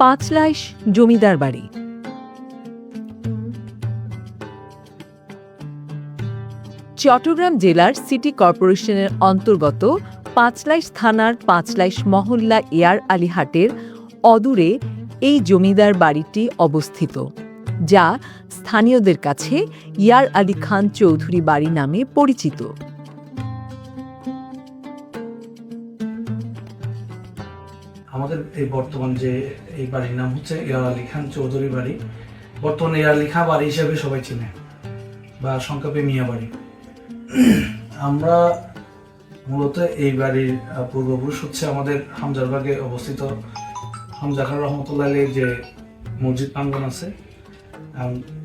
পাঁচলাইশ জমিদার বাড়ি। চট্টগ্রাম জেলার সিটি কর্পোরেশনের অন্তর্গত পাঁচলাইশ থানার পাঁচলাইশ মহল্লা এয়ার আলীহাটের অদূরে এই জমিদার বাড়িটি অবস্থিত, যা স্থানীয়দের কাছে ইয়ার আলী খান চৌধুরী বাড়ি নামে পরিচিত। আমাদের এই বর্তমান যে এই বাড়ির নাম হচ্ছে এয়ার আলী খান চৌধুরী বাড়ি। বর্তমানে ইয়ার আলী খান বাড়ি হিসেবে সবাই চিনে, বা সংক্ষেপে মিয়া বাড়ি। আমরা মূলত এই বাড়ির পূর্বপুরুষ হচ্ছে আমাদের হামজারবাগে অবস্থিত হামজা খান রহমতুল্লাহ আলীর যে মসজিদ প্রাঙ্গন আছে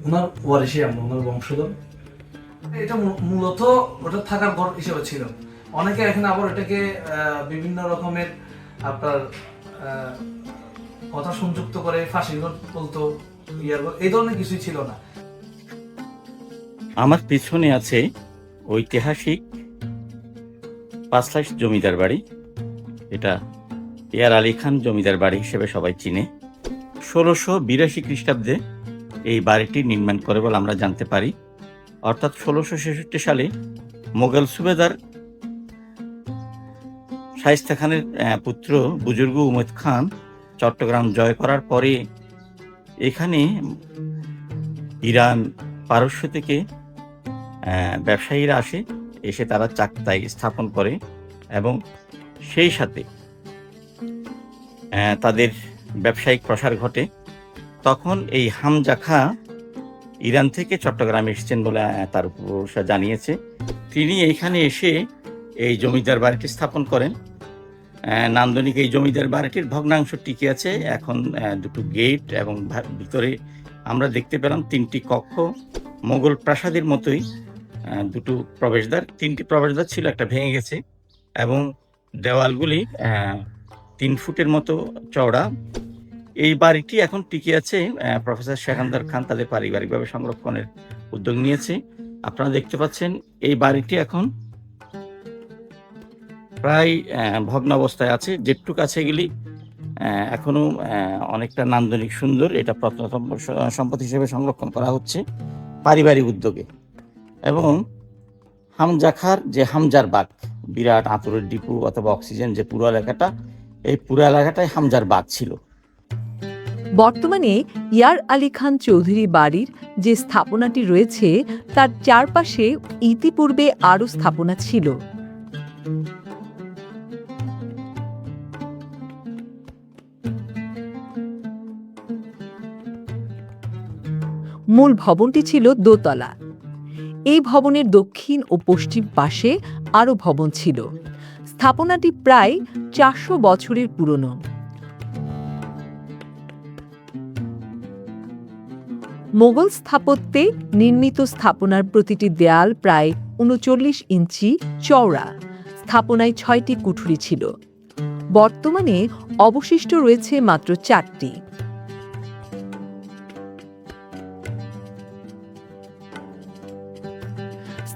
ওনার ওয়ারিশে আমরা ওনার বংশধর। এটা মূলত ওটা থাকার ঘর হিসেবে ছিল। অনেকে এখানে আবার এটাকে বিভিন্ন রকমের আপনার কথা সংযুক্ত করে ঘর বলতো এই ধরনের কিছুই ছিল না। আমার পিছনে আছে ঐতিহাসিক পাঁচলাইশ জমিদার বাড়ি। এটা এয়ার আলী খান জমিদার বাড়ি হিসেবে সবাই চিনে। ষোলোশো বিরাশি খ্রিস্টাব্দে এই বাড়িটি নির্মাণ করে বলে আমরা জানতে পারি। অর্থাৎ ষোলোশো ছেষট্টি সালে মোগল সুবেদার শাইস্তা খানের পুত্র বুজুর্গ উমেদ খান চট্টগ্রাম জয় করার পরে এখানে ইরান পারস্য থেকে ব্যবসায়ীরা আসে, এসে তারা চাকতাই স্থাপন করে এবং সেই সাথে তাদের ব্যবসায়িক প্রসার ঘটে। তখন এই হামজা খাঁ ইরান থেকে চট্টগ্রামে এসেছেন বলে তার উপরসা জানিয়েছে। তিনি এইখানে এসে এই জমিদার বাড়িটি স্থাপন করেন। নান্দনিক এই জমিদার বাড়িটির ভগ্নাংশ টিকে আছে। এখন দুটো গেট এবং ভিতরে আমরা দেখতে পেলাম তিনটি কক্ষ। মোগল প্রাসাদের মতোই দুটো প্রবেশদ্বার। তিনটি প্রবেশদ্বার ছিল, একটা ভেঙে গেছে এবং দেওয়ালগুলি তিন ফুটের মতো চওড়া। এই বাড়িটি এখন টিকে আছে প্রফেসর শেখান্দার খান তাদের পারিবারিকভাবে সংরক্ষণের উদ্যোগ নিয়েছে। আপনারা দেখতে পাচ্ছেন, এই বাড়িটি এখন প্রায় ভগ্নাবস্থায় আছে। যেটুক আছে এগুলি আহ, এখনও অনেকটা নান্দনিক সুন্দর। এটা স- সম্পদ হিসেবে সংরক্ষণ করা হচ্ছে পারিবারিক উদ্যোগে। এবং হামজাখার যে হামজার বাগ বিরাট আঁতুরের ডিপু অথবা অক্সিজেন যে পুরো এলাকাটা এই পুরো এলাকাটাই হামজার বাগ ছিল। বর্তমানে ইয়ার আলী খান চৌধুরী বাড়ির যে স্থাপনাটি রয়েছে তার চারপাশে ইতিপূর্বে আরও স্থাপনা ছিল। মূল ভবনটি ছিল দোতলা। এই ভবনের দক্ষিণ ও পশ্চিম পাশে আরও ভবন ছিল। স্থাপনাটি প্রায় চারশো বছরের পুরনো। মোগল স্থাপত্যে নির্মিত স্থাপনার প্রতিটি দেয়াল প্রায় উনচল্লিশ ইঞ্চি চওড়া। স্থাপনায় ছয়টি কুঠুরি ছিল। বর্তমানে অবশিষ্ট রয়েছে মাত্র চারটি।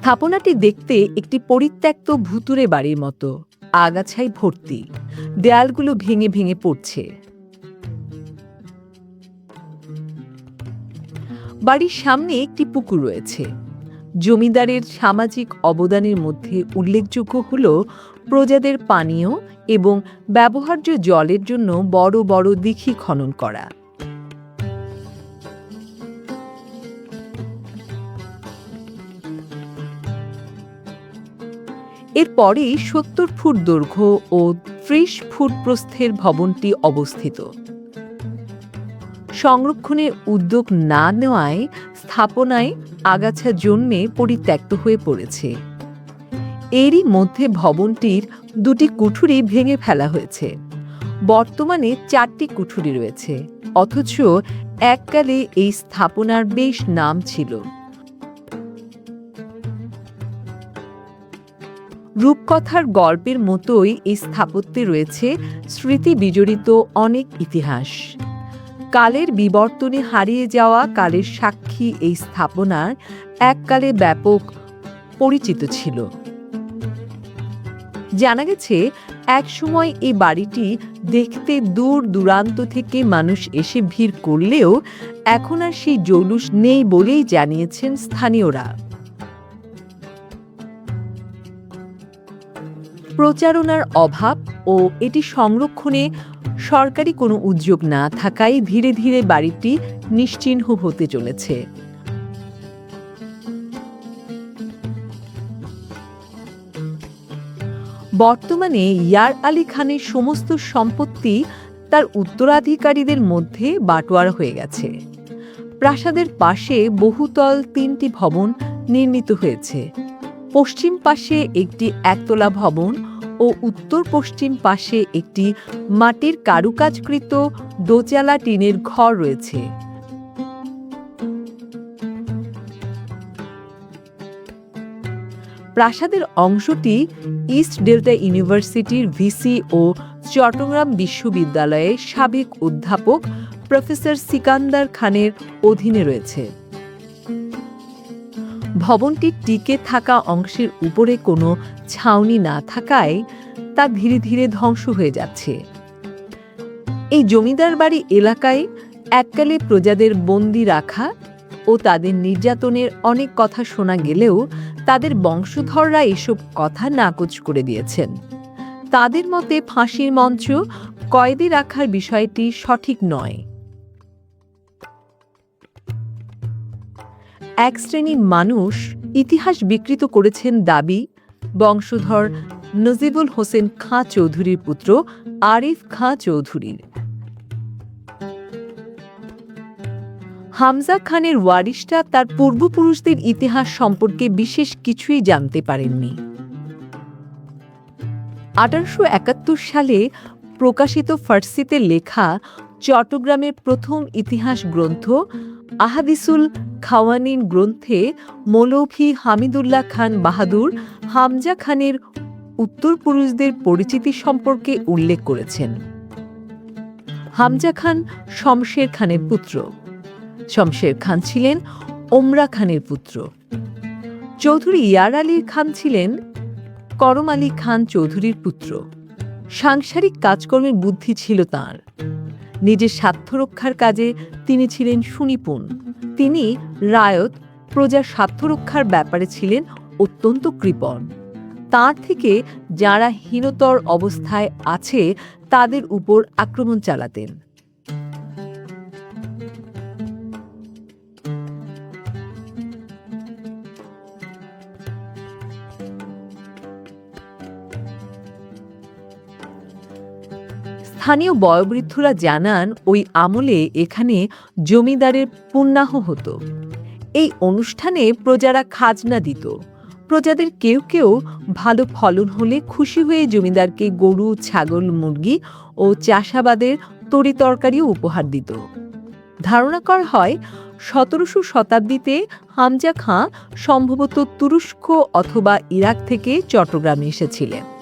স্থাপনাটি দেখতে একটি পরিত্যক্ত ভুতুরে বাড়ির মতো আগাছাই ভর্তি। দেয়ালগুলো ভেঙে ভেঙে পড়ছে। বাড়ির সামনে একটি পুকুর রয়েছে। জমিদারের সামাজিক অবদানের মধ্যে উল্লেখযোগ্য হল প্রজাদের পানীয় এবং ব্যবহার্য জলের জন্য বড় বড় দিঘি খনন করা। এরপরেই সত্তর ফুট দৈর্ঘ্য ও ত্রিশ ফুট প্রস্থের ভবনটি অবস্থিত। সংরক্ষণের উদ্যোগ না নেওয়ায় স্থাপনায় আগাছা জন্মে পরিত্যক্ত হয়ে পড়েছে। এরই মধ্যে ভবনটির দুটি কুঠুরি ভেঙে ফেলা হয়েছে। বর্তমানে চারটি কুঠুরি রয়েছে, অথচ এককালে এই স্থাপনার বেশ নাম ছিল। রূপকথার গল্পের মতোই এই স্থাপত্যে রয়েছে স্মৃতি বিজড়িত অনেক ইতিহাস। কালের বিবর্তনে হারিয়ে যাওয়া কালের সাক্ষী এই স্থাপনার এককালে ব্যাপক পরিচিত ছিল। জানা গেছে একসময় এই বাড়িটি দেখতে দূর দূরান্ত থেকে মানুষ এসে ভিড় করলেও এখন আর সেই জৌলুস নেই বলেই জানিয়েছেন স্থানীয়রা। প্রচারণার অভাব ও এটি সংরক্ষণে সরকারি কোনো উদ্যোগ না থাকায় ধীরে ধীরে বাড়িটি নিশ্চিহ্ন হতে চলেছে। বর্তমানে ইয়ার আলী খানের সমস্ত সম্পত্তি তার উত্তরাধিকারীদের মধ্যে বাটোয়ারা হয়ে গেছে। প্রাসাদের পাশে বহুতল তিনটি ভবন নির্মিত হয়েছে। পশ্চিম পাশে একটি একতলা ভবন ও উত্তর পশ্চিম পাশে একটি মাটির কারুকাজকৃত দোচালা টিনের ঘর রয়েছে। প্রাসাদের অংশটি ইস্ট ডেল্টা ইউনিভার্সিটির ভিসি ও চট্টগ্রাম বিশ্ববিদ্যালয়ের সাবেক অধ্যাপক প্রফেসর সিকান্দার খানের অধীনে রয়েছে। ভবনটির টিকে থাকা অংশের উপরে কোনো ছাউনি না থাকায় তা ধীরে ধীরে ধ্বংস হয়ে যাচ্ছে। এই জমিদার বাড়ি এলাকায় এককালে প্রজাদের বন্দি রাখা ও তাদের নির্যাতনের অনেক কথা শোনা গেলেও তাদের বংশধররা এসব কথা নাকচ করে দিয়েছেন। তাদের মতে ফাঁসির মঞ্চ কয়েদি রাখার বিষয়টি সঠিক নয়। এক শ্রেণির মানুষ ইতিহাস বিকৃত করেছেন দাবি, বংশধর নজিবুল হোসেন খাঁ চৌধুরীর পুত্র আরিফ খাঁ চৌধুরীর। হামজা খানের ওয়ারিশটা তার পূর্বপুরুষদের ইতিহাস সম্পর্কে বিশেষ কিছুই জানতে পারেননি। আঠারোশো একাত্তর সালে প্রকাশিত ফার্সিতে লেখা চট্টগ্রামের প্রথম ইতিহাস গ্রন্থ আহাদিসুল খাওয়ানিন গ্রন্থে মৌলভী হামিদুল্লাহ খান বাহাদুর হামজা খানের উত্তরপুরুষদের পরিচিতি সম্পর্কে উল্লেখ করেছেন। হামজা খান শমশের খানের পুত্র। শমশের খান ছিলেন ওমরা খানের পুত্র। চৌধুরী ইয়ার আলী খান ছিলেন করম আলী খান চৌধুরীর পুত্র। সাংসারিক কাজকর্মের বুদ্ধি ছিল তার। নিজের স্বার্থ রক্ষার কাজে তিনি ছিলেন সুনিপুণ। তিনি রায়ত প্রজার স্বার্থ রক্ষার ব্যাপারে ছিলেন অত্যন্ত কৃপণ। তার থেকে যারা হীনতর অবস্থায় আছে, তাদের উপর আক্রমণ চালাতেন। স্থানীয় বয়োবৃদ্ধরা জানান, ওই আমলে এখানে জমিদারের পুণ্যাহ হতো। এই অনুষ্ঠানে প্রজারা খাজনা দিত। প্রজাদের কেউ কেউ ভালো ফলন হলে খুশি হয়ে জমিদারকে গরু, ছাগল, মুরগি ও চাষাবাদের তরিতরকারিও উপহার দিত। ধারণা করা হয়, সতেরোশো শতাব্দীতে হামজা খাঁ সম্ভবত তুরস্ক অথবা ইরাক থেকে চট্টগ্রামে এসেছিলেন।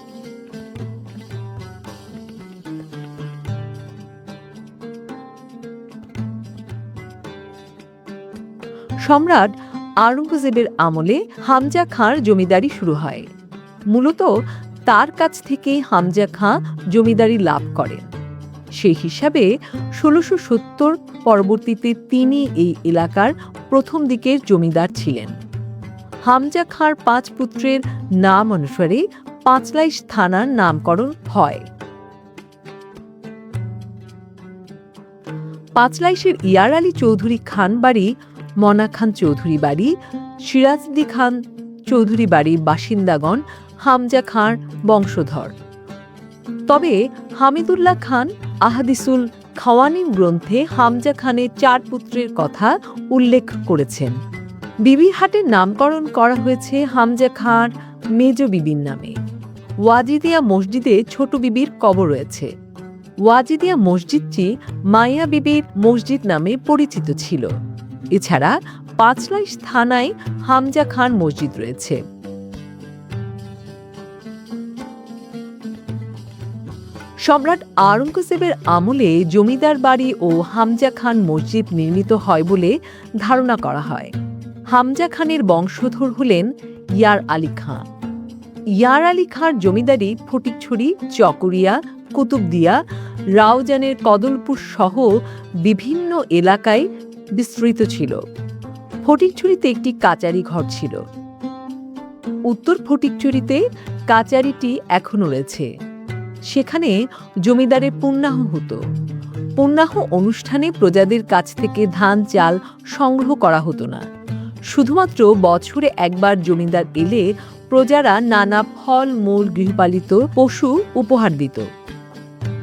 সম্রাট আওরঙ্গজেবের আমলে হামজা খাঁর জমিদারি শুরু হয়। মূলত তার কাছ থেকে হামজা খাঁ জমিদারি লাভ করেন। সেই হিসাবে ষোলোশো সত্তর পরবর্তীতে তিনি এই এলাকার প্রথম দিকের জমিদার ছিলেন। হামজা খাঁর পাঁচ পুত্রের নাম অনুসারে পাঁচলাইশ থানার নামকরণ হয়। পাঁচলাইশের ইয়ার আলী চৌধুরী খান বাড়ি মনা খান চৌধুরী বাড়ি, সিরাজদি খান চৌধুরী বাড়ির বাসিন্দাগণ, হামজা খাঁর বংশধর। তবে হামিদুল্লাহ খান আহাদিসুল খাওয়ানিন গ্রন্থে হামজা খানের চার পুত্রের কথা উল্লেখ করেছেন। বিবিহাটের নামকরণ করা হয়েছে হামজা খাঁর মেজ বিবির নামে। ওয়াজিদিয়া মসজিদে ছোট বিবির কবর রয়েছে। ওয়াজিদিয়া মসজিদটি মাইয়া বিবির মসজিদ নামে পরিচিত ছিল। এছাড়া পাঁচলাইশ থানায় হামজা খান মসজিদ রয়েছে। সম্রাট আওরঙ্গজেবের আমলে জমিদার বাড়ি ও হামজা খান মসজিদ নির্মিত হয় বলে ধারণা করা হয়। হামজা খানের বংশধর হলেন ইয়ার আলী খাঁ ইয়ার আলী খাঁর জমিদারি, ফটিকছড়ি, চকরিয়া, কুতুবদিয়া রাউজানের কদলপুর সহ বিভিন্ন এলাকায় বিস্তৃত ছিল। ফটিকছড়িতে একটি কাচারি ঘর ছিল। উত্তর ফটিকছড়িতে কাচারিটি এখনও রয়েছে। সেখানে জমিদারের পুণ্যাহ হতো। পুণ্যাহ অনুষ্ঠানে প্রজাদের কাছ থেকে ধান, চাল সংগ্রহ করা হতো না। শুধুমাত্র বছরে একবার জমিদার এলে প্রজারা নানা ফল, মূল গৃহপালিত পশু উপহার দিত।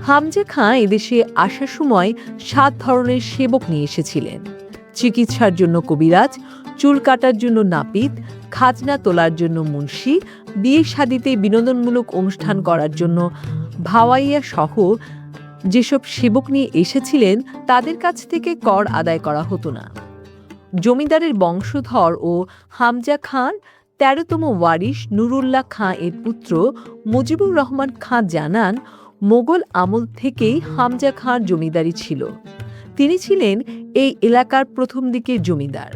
হামজা খাঁ এদেশে আসার সময় সাত ধরনের সেবক নিয়ে এসেছিলেন। চিকিৎসার জন্য কবিরাজ, চুল কাটার জন্য নাপিত, খাজনা তোলার জন্য মুন্সি, বিয়ে শাদিতে বিনোদনমূলক অনুষ্ঠান করার জন্য ভাওয়াইয়া সহ যেসব সেবক নিয়ে এসেছিলেন, তাদের কাছ থেকে কর আদায় করা হতো না। জমিদারের বংশধর ও হামজা খান, তেরোতম ওয়ারিশ নুরুল্লাহ খাঁ এর পুত্র মুজিবুর রহমান খাঁ জানান, মোগল আমল থেকেই হামজা খাঁর জমিদারি ছিল। তিনি ছিলেন এই এলাকার প্রথম দিকের জমিদার।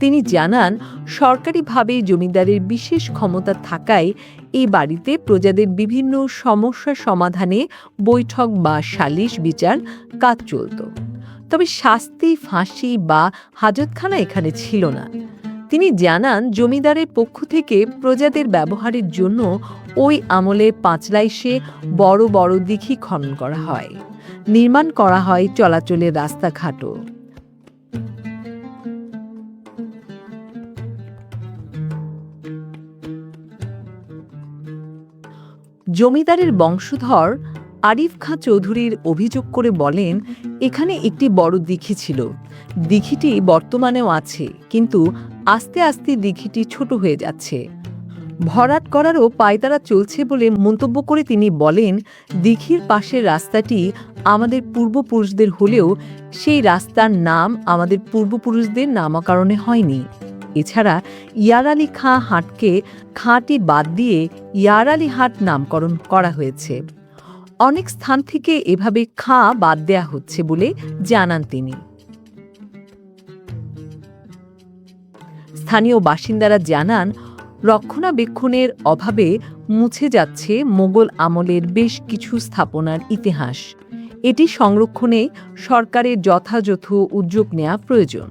তিনি জানান, সরকারিভাবে জমিদারের বিশেষ ক্ষমতা থাকায় এই বাড়িতে প্রজাদের বিভিন্ন সমস্যা সমাধানে বৈঠক বা সালিশ বিচার কাজ চলত। তবে শাস্তি, ফাঁসি বা হাজতখানা এখানে ছিল না। তিনি জানান, জমিদারের পক্ষ থেকে প্রজাদের ব্যবহারের জন্য ওই আমলে পাঁচলাইশে বড় বড় দিঘি খনন করা হয়। নির্মাণ করা হয় চলাচলের রাস্তাঘাটও। জমিদারের বংশধর আরিফ খাঁ চৌধুরীর অভিযোগ করে বলেন, এখানে একটি বড় দিঘি ছিল। দিঘিটি বর্তমানেও আছে, কিন্তু আস্তে আস্তে দিঘিটি ছোট হয়ে যাচ্ছে। ভরাট করারও পায়তারা চলছে বলে মন্তব্য করে তিনি বলেন, দিঘির পাশের রাস্তাটি আমাদের পূর্বপুরুষদের হলেও সেই রাস্তার নাম আমাদের পূর্বপুরুষদের নামাকরণে হয়নি। এছাড়া ইয়ার আলী খাঁ হাটকে খাঁটি বাদ দিয়ে ইয়ার আলী হাট নামকরণ করা হয়েছে। অনেক স্থান থেকে এভাবে খাঁ বাদ দেয়া হচ্ছে বলে জানান তিনি। স্থানীয় বাসিন্দারা জানান, রক্ষণাবেক্ষণের অভাবে মুছে যাচ্ছে মোগল আমলের বেশ কিছু স্থাপনার ইতিহাস। এটি সংরক্ষণে সরকারের যথাযথ উদ্যোগ নেওয়া প্রয়োজন।